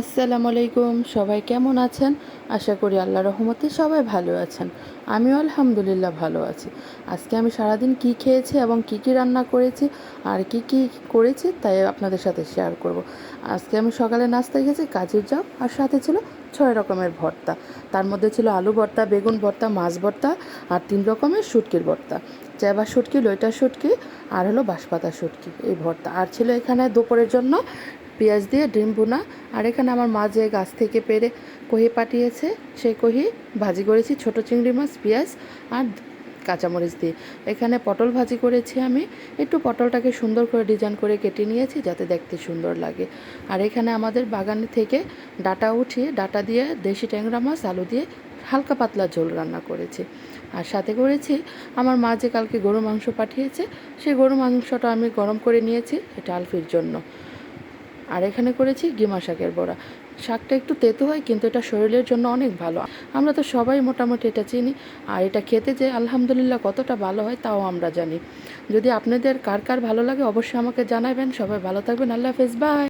আসসালামু আলাইকুম, সবাই কেমন আছেন? আশা করি আল্লাহ রহমতে সবাই ভালো আছেন। আমিও আলহামদুলিল্লাহ ভালো আছি। আজকে আমি সারাদিন কি খেয়েছি এবং কি কি রান্না করেছি আর কি কি করেছি তাই আপনাদের সাথে শেয়ার করব। আজকে আমি সকালে নাস্তা খেয়েছি কাজের যাও আর সাথে ছিল ছয় রকমের ভর্তা। তার মধ্যে ছিল আলু ভর্তা, বেগুন ভর্তা, মাছ ভর্তা আর তিন রকমের শুটকির ভর্তা। চেবা শুটকি, লইটা শুটকি আর হলো বাঁশপাতা শুটকি এই ভর্তা। আর ছিল এখানে দুপুরের জন্য পেঁয়াজ দিয়ে ডিম ভুনা। আর এখানে আমার মা যে গাছ থেকে পেরে কহি পাঠিয়েছে সেই কহি ভাজি করেছি ছোট চিংড়ি মাছ, পেঁয়াজ আর কাঁচামরিচ দিয়ে। এখানে পটল ভাজি করেছি আমি। একটু পটলটাকে সুন্দর করে ডিজাইন করে কেটে নিয়েছি যাতে দেখতে সুন্দর লাগে। আর এখানে আমাদের বাগানে থেকে ডাটা উঠিয়ে, ডাটা দিয়ে দেশি ট্যাংরা মাছ, আলু দিয়ে হালকা পাতলা ঝোল রান্না করেছি। আর সাথে করেছি আমার মা যে কালকে গরু মাংস পাঠিয়েছে সেই গরু মাংসটা আমি গরম করে নিয়েছি, এটা আলফির জন্য। আর এখানে করেছি গিমা শাকের বড়া। শাকটা একটু তেতো হয়, কিন্তু এটা শরীরের জন্য অনেক ভালো। আমরা তো সবাই মোটামুটি এটা চিনি, আর এটা খেতে যে আলহামদুলিল্লাহ কতটা ভালো হয় তাও আমরা জানি। যদি আপনাদের কার কার ভালো লাগে অবশ্যই আমাকে জানাবেন। সবাই ভালো থাকবেন। আল্লাহ হাফেজ, বাই।